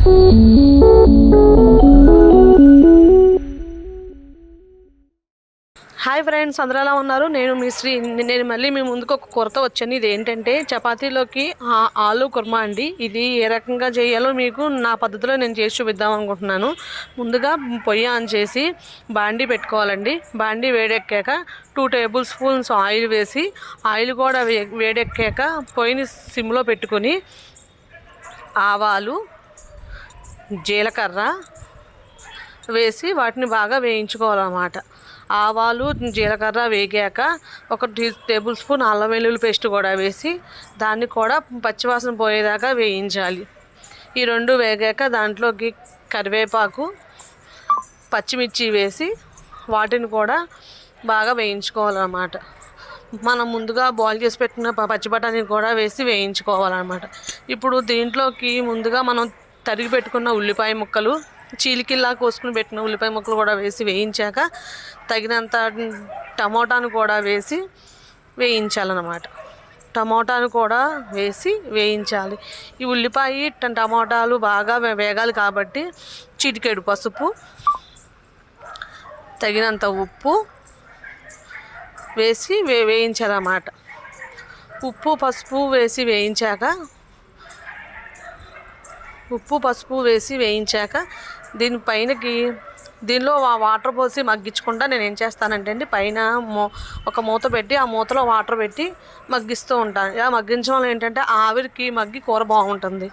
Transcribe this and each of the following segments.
Hi friends అందరూ ఎలా ఉన్నారు? నేను మీ శ్రీ నేను మళ్ళీ మీ ముందుకు ఒక కొరత వచ్చాను. ఇది ఏంటంటే చపాతీలోకి ఆలు కుర్మా అండి. ఇది ఏ రకంగా చేయాలో మీకు నా పద్ధతిలో నేను చేసి చూపిద్దాం అనుకుంటున్నాను. ముందుగా పొయ్యి ఆన్ చేసి బాండీ పెట్టుకోవాలండి. బాండీ వేడెక్కాక టూ టేబుల్ స్పూన్స్ ఆయిల్ వేసి ఆయిల్ కూడా వే వేడెక్కాక పొయ్యిని సిమ్లో పెట్టుకొని ఆవాలు జీలకర్ర వేసి వాటిని బాగా వేయించుకోవాలన్నమాట. ఆవాలు జీలకర్ర వేగాక ఒక టీ టేబుల్ స్పూన్ అల్లం వెల్లుల్లి పేస్ట్ కూడా వేసి దాన్ని కూడా పచ్చివాసన పోయేదాకా వేయించాలి. ఈ రెండు వేగాక దాంట్లోకి కరివేపాకు పచ్చిమిర్చి వేసి వాటిని కూడా బాగా వేయించుకోవాలన్నమాట. మనం ముందుగా బాయిల్ చేసి పెట్టిన పచ్చి బఠానీ కూడా వేసి వేయించుకోవాలన్నమాట. ఇప్పుడు దీంట్లోకి ముందుగా మనం తరిగి పెట్టుకున్న ఉల్లిపాయ ముక్కలు చీలికిల్లా కోసుకుని పెట్టిన ఉల్లిపాయ ముక్కలు కూడా వేసి వేయించాక తగినంత టమోటాను కూడా వేసి వేయించాలన్నమాట. టమోటాను కూడా వేసి వేయించాలి. ఈ ఉల్లిపాయ టమోటాలు బాగా వే- వేగాలి కాబట్టి చిటికెడు పసుపు తగినంత ఉప్పు వేసి వే వేయించాలన్నమాట. ఉప్పు పసుపు వేసి వేయించాక ఉప్పు పసుపు వేసి వేయించాక దీనిపైనకి దీనిలో వాటర్ పోసి మగ్గించకుండా నేను ఏం చేస్తానంటే అండి పైన మో ఒక మూత పెట్టి ఆ మూతలో వాటర్ పెట్టి మగ్గిస్తూ ఉంటాను ఇలా మగ్గించడం వల్ల ఏంటంటే ఆవిరికి మగ్గి కూర బాగుంటుంది.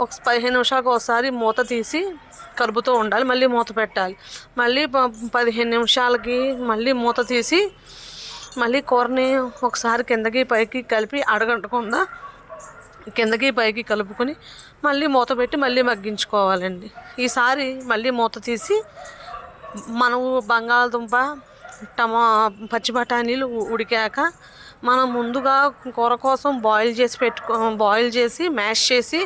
ఒక పదిహేను నిమిషాలకు ఒకసారి మూత తీసి కలుపుతూ ఉండాలి మళ్ళీ మూత పెట్టాలి. మళ్ళీ ప- పదిహేను నిమిషాలకి మళ్ళీ మూత తీసి మళ్ళీ కూరని ఒకసారి కిందకి పైకి కలిపి అడగంటకుండా కిందకి పైకి కలుపుకొని మళ్ళీ మూత పెట్టి మళ్ళీ మగ్గించుకోవాలండి. ఈసారి మళ్ళీ మూత తీసి మనము బంగాళదుంప టమా పచ్చి బఠానీలు ఉడికాక మనం ముందుగా కూర కోసం బాయిల్ చేసి పెట్టుకో బాయిల్ చేసి మ్యాష్ చేసి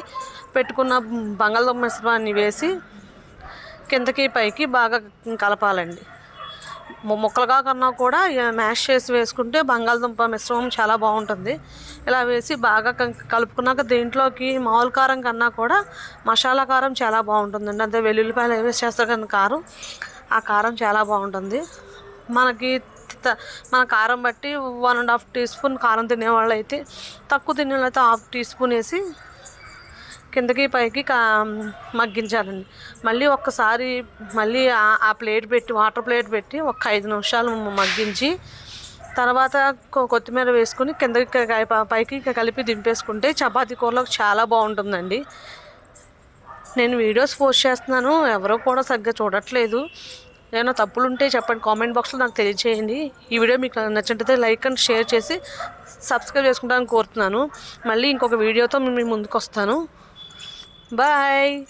పెట్టుకున్న బంగాళదుంప మిశ్రమాన్ని వేసి కిందకి పైకి బాగా కలపాలండి. ముక్కలుగా కన్నా కూడా మ్యాష్ చేసి వేసుకుంటే బంగాళదుంప మిశ్రమం చాలా బాగుంటుంది. ఇలా వేసి బాగా కలుపుకున్నాక దీంట్లోకి మామూలు కారం కన్నా కూడా మసాలా కారం చాలా బాగుంటుందండి. అంతే వెల్లుల్లిపాయలు వేసి చేస్తారు కానీ కారం ఆ కారం చాలా బాగుంటుంది. మనకి మన కారం బట్టి one and half tea spoon కారం తినేవాళ్ళు అయితే తక్కువ తినేవాళ్ళు అయితే హాఫ్ టీ స్పూన్ వేసి కిందకి పైకి కా మగ్గించాలండి. మళ్ళీ ఒక్కసారి మళ్ళీ ఆ- ప్లేట్ పెట్టి వాటర్ ప్లేట్ పెట్టి ఒక ఐదు నిమిషాలు మగ్గించి తర్వాత కొత్తిమీర వేసుకుని కిందకి పైకి కలిపి దింపేసుకుంటే చపాతీ కూరలోకి చాలా బాగుంటుందండి. నేను వీడియోస్ పోస్ట్ చేస్తున్నాను ఎవరో కూడా సరిగ్గా చూడట్లేదు. ఏమైనా తప్పులు ఉంటే చెప్పండి కామెంట్ బాక్స్లో నాకు తెలియజేయండి ఈ వీడియో మీకు నచ్చినట్టయితే లైక్ అండ్ షేర్ చేసి సబ్స్క్రైబ్ చేసుకుంటానని కోరుతున్నాను. మళ్ళీ ఇంకొక వీడియోతో మీ ముందుకు వస్తాను Bye!